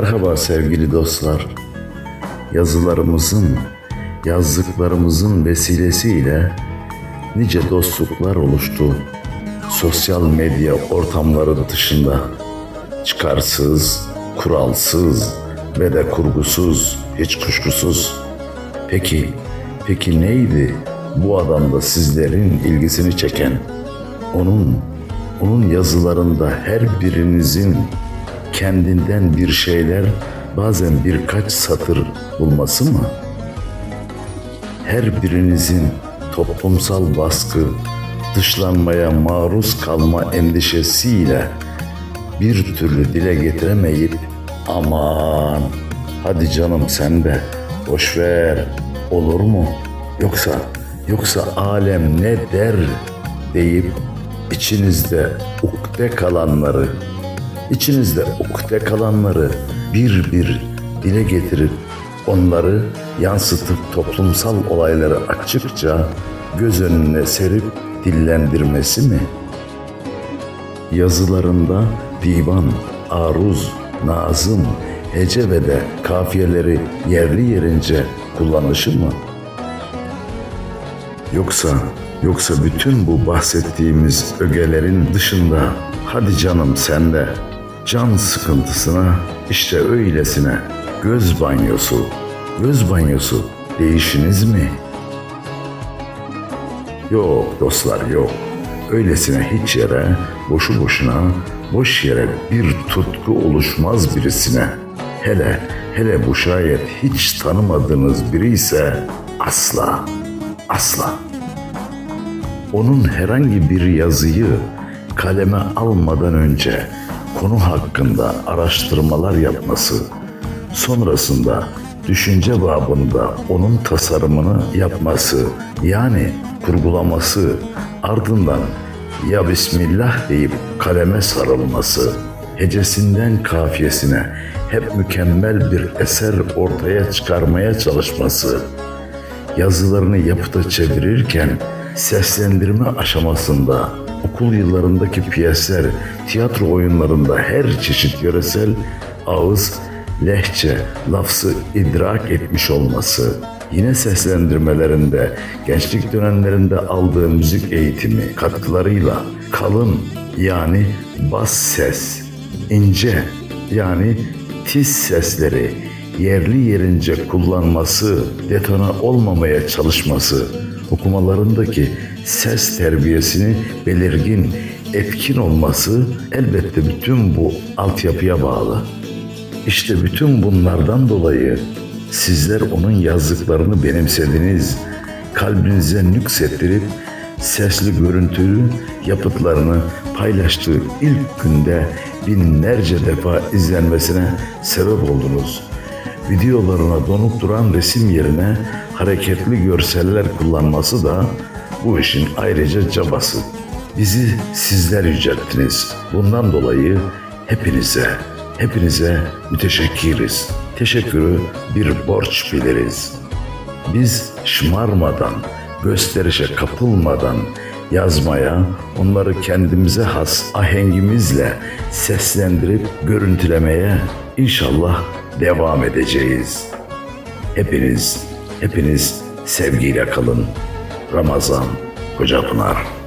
Merhaba sevgili dostlar. Yazılarımızın, yazdıklarımızın vesilesiyle nice dostluklar oluştu. Sosyal medya ortamları dışında çıkarsız, kuralsız ve de kurgusuz, hiç kuşkusuz. Peki, peki neydi bu adamda sizlerin ilgisini çeken? Onun, onun yazılarında her birinizin kendinden bir şeyler, bazen birkaç satır bulması mı? Her birinizin toplumsal baskı, dışlanmaya maruz kalma endişesiyle bir türlü dile getiremeyip aman hadi canım sen de boş ver olur mu yoksa yoksa alem ne der deyip içinizde ukde kalanları içinizde ukde kalanları bir bir dile getirip onları yansıtıp toplumsal olayları açıkça göz önüne serip dillendirmesi mi? Yazılarında divan, aruz, nazım, hece ve de kafiyeleri yerli yerince kullanışı mı? Yoksa, yoksa bütün bu bahsettiğimiz ögelerin dışında hadi canım sen de can sıkıntısına işte öylesine göz banyosu, göz banyosu değişiniz mi? Yok dostlar yok. Öylesine hiç yere, boşu boşuna, boş yere bir tutku oluşmaz birisine. Hele, hele bu şayet hiç tanımadığınız biri ise asla, asla. Onun herhangi bir yazıyı kaleme almadan önce konu hakkında araştırmalar yapması, sonrasında düşünce babında onun tasarımını yapması, yani kurgulaması, ardından ya Bismillah deyip kaleme sarılması, hecesinden kafiyesine hep mükemmel bir eser ortaya çıkarmaya çalışması, yazılarını yapıta çevirirken seslendirme aşamasında okul yıllarındaki piyesler, tiyatro oyunlarında her çeşit yöresel ağız, lehçe, lafzı idrak etmiş olması, yine seslendirmelerinde gençlik dönemlerinde aldığı müzik eğitimi katkılarıyla kalın yani bas ses, ince yani tiz sesleri yerli yerince kullanması, detona olmamaya çalışması, okumalarındaki ses terbiyesini belirgin, etkin olması elbette bütün bu altyapıya bağlı. İşte bütün bunlardan dolayı sizler onun yazdıklarını benimsediniz, kalbinize nüksettirip sesli görüntülü yapıtlarını paylaştığı ilk günde binlerce defa izlenmesine sebep oldunuz. Videolarına donuk duran resim yerine hareketli görseller kullanması da bu işin ayrıca cabası. Bizi sizler yücelttiniz. Bundan dolayı hepinize, hepinize müteşekkiriz. Teşekkürü bir borç biliriz. Biz şımarmadan, gösterişe kapılmadan yazmaya, onları kendimize has ahengimizle seslendirip görüntülemeye inşallah devam edeceğiz. Hepiniz, hepiniz sevgiyle kalın. Ramazan Kocapınar